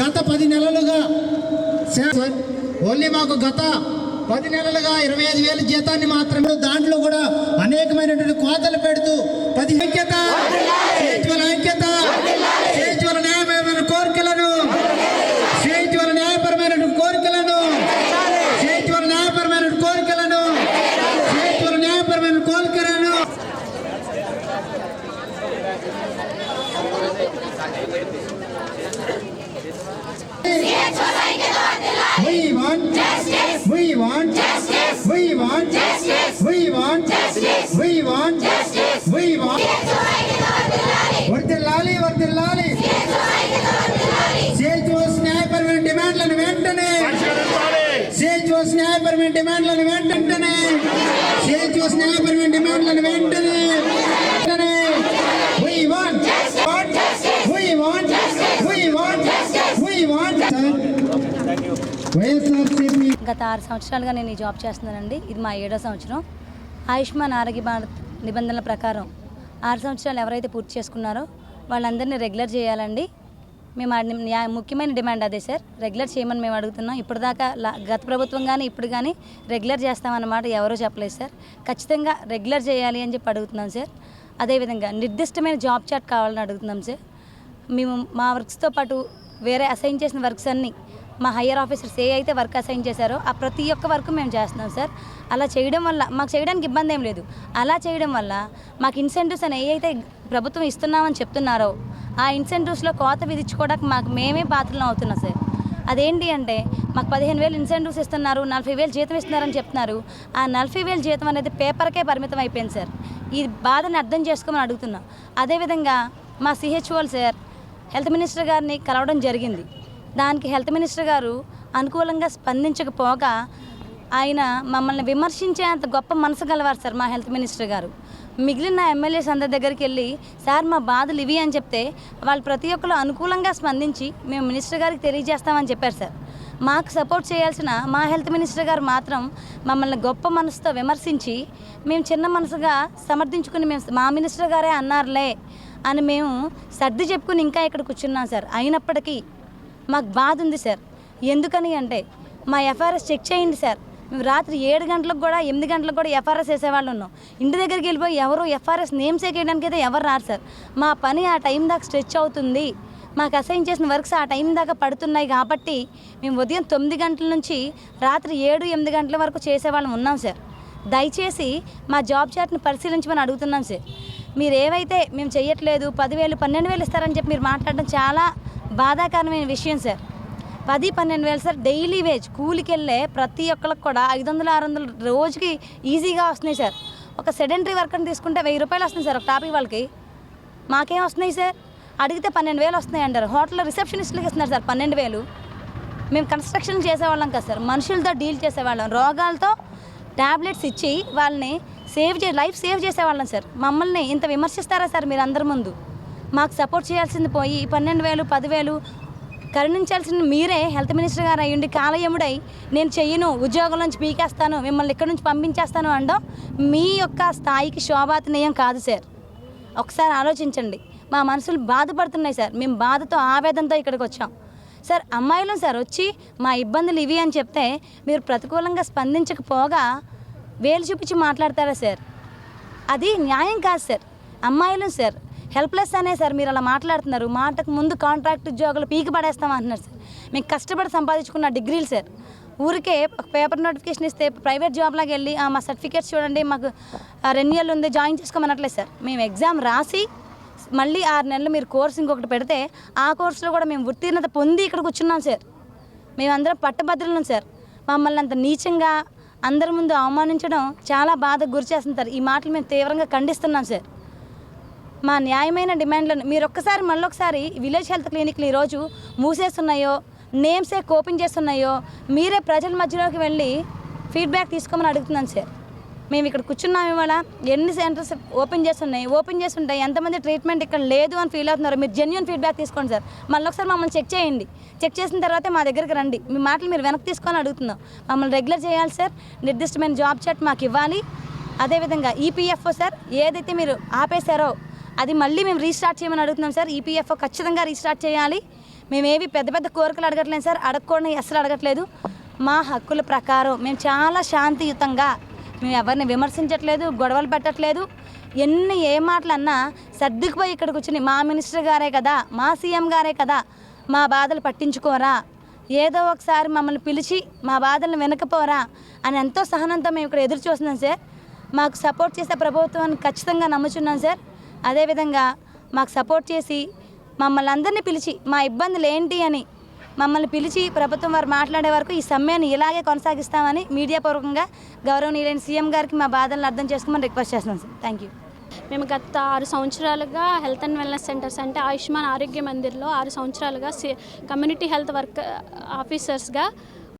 గత పది నెలలుగా సార్ ఓన్లీ మాకు గత పది నెలలుగా ఇరవై ఐదు వేల జీతాన్ని మాత్రమే దాంట్లో కూడా అనేకమైనటువంటి కోతలు పెడుతూ పది ఐక్యత ఐక్యత We want justice. We want justice. We want justice. We want justice. We want వర్తిల్లాలి వర్తిల్లాలి సేల్చోస్ న్యాయపరమైన డిమాండ్లను వెంటనే సేల్చోస్ న్యాయపరమైన డిమాండ్లను వెంటనే సేల్చోస్ న్యాయపరమైన డిమాండ్లను వెంటనే వెంటనే We want We want We want We want YSRCP గత ఆరు సంవత్సరాలుగా నేను ఈ జాబ్ చేస్తున్నానండి. ఇది మా ఏడో సంవత్సరం. ఆయుష్మాన్ ఆరోగ్య భారత్ నిబంధనల ప్రకారం ఆరు సంవత్సరాలు ఎవరైతే పూర్తి చేసుకున్నారో వాళ్ళందరినీ రెగ్యులర్ చేయాలండి. మేము ముఖ్యమైన డిమాండ్ అదే సార్. రెగ్యులర్ చేయమని మేము అడుగుతున్నాం. ఇప్పటిదాకా గత ప్రభుత్వం కానీ ఇప్పుడు కానీ రెగ్యులర్ చేస్తామన్నమాట ఎవరూ చెప్పలేదు సార్. ఖచ్చితంగా రెగ్యులర్ చేయాలి అని చెప్పి అడుగుతున్నాం సార్. అదేవిధంగా నిర్దిష్టమైన జాబ్ చాట్ కావాలని అడుగుతున్నాం సార్. మేము మా వర్క్స్తో పాటు వేరే అసైన్ చేసిన వర్క్స్ అన్నీ మా హయ్యర్ ఆఫీసర్స్ ఏ అయితే వర్క్ అసైన్ చేశారో ఆ ప్రతి ఒక్క వర్క్ మేము చేస్తున్నాం సార్. అలా చేయడం వల్ల మాకు చేయడానికి ఇబ్బంది ఏం లేదు. అలా చేయడం వల్ల మాకు ఇన్సెంటివ్స్ అని ఏ అయితే ప్రభుత్వం ఇస్తున్నామని చెప్తున్నారో ఆ ఇన్సెంటివ్స్లో కోత విధించుకోవడానికి మాకు మేమే పాత్రలు అవుతున్నాం సార్. అదేంటి అంటే మాకు పదిహేను వేలు ఇన్సెంటివ్స్ ఇస్తున్నారు నలభై వేలు జీతం ఇస్తున్నారని చెప్తున్నారు. ఆ నలభై వేలు జీతం అనేది పేపర్కే పరిమితం అయిపోయింది సార్. ఈ బాధని అర్థం చేసుకోమని అడుగుతున్నాం. అదేవిధంగా మా సిహెచ్ఓల్ సార్ హెల్త్ మినిస్టర్ గారిని కలవడం జరిగింది. దానికి హెల్త్ మినిస్టర్ గారు అనుకూలంగా స్పందించకపోగా ఆయన మమ్మల్ని విమర్శించేంత గొప్ప మనసు గలవారు సార్ మా హెల్త్ మినిస్టర్ గారు. మిగిలిన ఎమ్మెల్యేస్ అందరి దగ్గరికి వెళ్ళి సార్ మా బాధలు ఇవి అని చెప్తే వాళ్ళు ప్రతి ఒక్కరు అనుకూలంగా స్పందించి మేము మినిస్టర్ గారికి తెలియజేస్తామని చెప్పారు సార్. మాకు సపోర్ట్ చేయాల్సిన మా హెల్త్ మినిస్టర్ గారు మాత్రం మమ్మల్ని గొప్ప మనసుతో విమర్శించి మేము చిన్న మనసుగా సమర్థించుకుని మేము మా మినిస్టర్ గారే అన్నారులే అని మేము సర్ది చెప్పుకుని ఇంకా ఇక్కడ కూర్చున్నాం సార్. అయినప్పటికీ మాకు బాధ ఉంది సార్. ఎందుకని అంటే మా ఎఫ్ఆర్ఎస్ చెక్ చేయండి సార్. మేము రాత్రి ఏడు గంటలకు కూడా ఎనిమిది గంటలకు కూడా ఎఫ్ఆర్ఎస్ వేసేవాళ్ళు ఉన్నాం. ఇంటి దగ్గరికి వెళ్ళిపోయి ఎవరు ఎఫ్ఆర్ఎస్ నేమ్ చేయడానికి అయితే ఎవరు రారు సార్. మా పని ఆ టైం దాకా స్ట్రెచ్ అవుతుంది. మాకు అసైన్ చేసిన వర్క్స్ ఆ టైం దాకా పడుతున్నాయి కాబట్టి మేము ఉదయం తొమ్మిది గంటల నుంచి రాత్రి ఏడు ఎనిమిది గంటల వరకు చేసేవాళ్ళం ఉన్నాం సార్. దయచేసి మా జాబ్ చాట్ని పరిశీలించమని అడుగుతున్నాం సార్. మీరు ఏవైతే మేము చేయట్లేదు పదివేలు పన్నెండు వేలు ఇస్తారని చెప్పి మీరు మాట్లాడడం చాలా బాధాకరమైన విషయం సార్. పది పన్నెండు వేలు సార్ డైలీ వేజ్. కూలికి వెళ్ళే ప్రతి ఒక్కరికి కూడా ఐదు వందలు ఆరు వందలు రోజుకి ఈజీగా వస్తున్నాయి సార్. ఒక సెడెంటరీ వర్కర్ని తీసుకుంటే వెయ్యి రూపాయలు వస్తుంది సార్ ఒక టాపిక్ వాళ్ళకి. మాకేం వస్తున్నాయి సార్? అడిగితే పన్నెండు వేలు వస్తున్నాయి అంటారు. హోటల్లో రిసెప్షనిస్ట్లకి ఇస్తున్నారు సార్ పన్నెండు వేలు. మేము కన్స్ట్రక్షన్ చేసేవాళ్ళం కదా సార్. మనుషులతో డీల్ చేసేవాళ్ళం. రోగాలతో ట్యాబ్లెట్స్ ఇచ్చి వాళ్ళని సేవ్ చే లైఫ్ సేవ్ చేసేవాళ్ళం సార్. మమ్మల్ని ఇంత విమర్శిస్తారా సార్ మీరు అందరి ముందు? మాకు సపోర్ట్ చేయాల్సింది పోయి పన్నెండు వేలు పదివేలు కరుణించాల్సిన మీరే. హెల్త్ మినిస్టర్ గారు అయ్యుండి కాలయముడై నేను చెయ్యను ఉద్యోగం నుంచి పీకేస్తాను మిమ్మల్ని ఇక్కడి నుంచి పంపించేస్తాను అనడం మీ యొక్క స్థాయికి శోభాతనీయం కాదు సార్. ఒకసారి ఆలోచించండి. మా మనసులు బాధపడుతున్నాయి సార్. మేము బాధతో ఆవేదనతో ఇక్కడికి వచ్చాం. సార్ అమ్మాయిలు సార్ వచ్చి మా ఇబ్బందులు ఇవి అని చెప్తే మీరు ప్రతికూలంగా స్పందించకపోగా వేలు చూపించి మాట్లాడతారా సార్? అది న్యాయం కాదు సార్. అమ్మాయిలు సార్ హెల్ప్లెస్ అనే సార్ మీరు అలా మాట్లాడుతున్నారు. మాటకు ముందు కాంట్రాక్ట్ ఉద్యోగులు పీకి పడేస్తాం అంటున్నారు సార్. మేము కష్టపడి సంపాదించుకున్న డిగ్రీలు సార్. ఊరికే పేపర్ నోటిఫికేషన్ ఇస్తే ప్రైవేట్ జాబ్లాగా వెళ్ళి "ఆ, మా సర్టిఫికేట్స్ చూడండి మాకు రెన్యువల్ ఉంది జాయిన్ చేసుకోమనట్లేదు సార్. మేము ఎగ్జామ్ రాసి మళ్ళీ ఆరు నెలలు మీరు కోర్స్ ఇంకొకటి పెడితే ఆ కోర్సులో కూడా మేము ఉత్తీర్ణత పొంది ఇక్కడ కూర్చున్నాం సార్. మేమందరం పట్టభద్రులం సార్. మమ్మల్ని అంత నీచంగా అందరి ముందు అవమానించడం చాలా బాధకు గురి చేస్తుంది సార్. ఈ మాటలు మేము తీవ్రంగా ఖండిస్తున్నాం సార్. మా న్యాయమైన డిమాండ్లను మీరు ఒక్కసారి మళ్ళొకసారి విలేజ్ హెల్త్ క్లినిక్లు ఈరోజు మూసేస్తున్నాయో నేమ్సే ఓపెన్ చేస్తున్నాయో మీరే ప్రజల మధ్యలోకి వెళ్ళి ఫీడ్బ్యాక్ తీసుకోమని అడుగుతున్నాను సార్. మేము ఇక్కడ కూర్చున్నాం ఇవాళ. ఎన్ని సెంటర్స్ ఓపెన్ చేస్తున్నాయి? ఓపెన్ చేస్తుంటాయి. ఎంతమంది ట్రీట్మెంట్ ఇక్కడ లేదు అని ఫీల్ అవుతున్నారు మీరు జెన్యున్ ఫీడ్బ్యాక్ తీసుకోండి సార్. మళ్ళీ ఒకసారి మమ్మల్ని చెక్ చేయండి. చెక్ చేసిన తర్వాతే మా దగ్గరికి రండి. మీ మాటలు మీరు వెనక్కి తీసుకొని అడుగుతున్నాం. మమ్మల్ని రెగ్యులర్ చేయాలి సార్. నిర్దిష్టమైన జాబ్ చాట్ మాకు ఇవ్వాలి. అదేవిధంగా ఈపీఎఫ్ఓ సార్ ఏదైతే మీరు ఆపేశారో అది మళ్ళీ మేము రీస్టార్ట్ చేయమని అడుగుతున్నాం సార్. ఈపీఎఫ్ఓ ఖచ్చితంగా రీస్టార్ట్ చేయాలి. మేమేవి పెద్ద పెద్ద కోరికలు అడగట్లేదు సార్. అడగకూడని అసలు అడగట్లేదు. మా హక్కుల ప్రకారం మేము చాలా శాంతియుతంగా మేము ఎవరిని విమర్శించట్లేదు గొడవలు పెట్టట్లేదు. ఎన్ని ఏ మాటలన్నా సర్దుకుపోయి ఇక్కడికి వచ్చి మా మినిస్టర్ గారే కదా మా సీఎం గారే కదా మా బాధలు పట్టించుకోరా? ఏదో ఒకసారి మమ్మల్ని పిలిచి మా బాధలను వినకపోరా? అని ఎంతో సహనంతో మేము ఇక్కడ ఎదురు చూస్తున్నాం సార్. మాకు సపోర్ట్ చేసే ప్రభుత్వాన్ని ఖచ్చితంగా నమ్ముచున్నాం సార్. అదేవిధంగా మాకు సపోర్ట్ చేసి మమ్మల్ని అందరినీ పిలిచి మా ఇబ్బందులు ఏంటి అని మమ్మల్ని పిలిచి ప్రభుత్వం వారు మాట్లాడే వరకు ఈ సమ్మెను ఇలాగే కొనసాగిస్తామని మీడియా పూర్వకంగా గౌరవనీయులైన సీఎం గారికి మా బాధలను అర్థం చేసుకోమని రిక్వెస్ట్ చేస్తున్నాం సార్. థ్యాంక్ యూ మేము గత ఆరు సంవత్సరాలుగా హెల్త్ అండ్ వెల్నెస్ సెంటర్స్ అంటే ఆయుష్మాన్ ఆరోగ్య మందిర్లో ఆరు సంవత్సరాలుగా కమ్యూనిటీ హెల్త్ వర్క్ ఆఫీసర్స్గా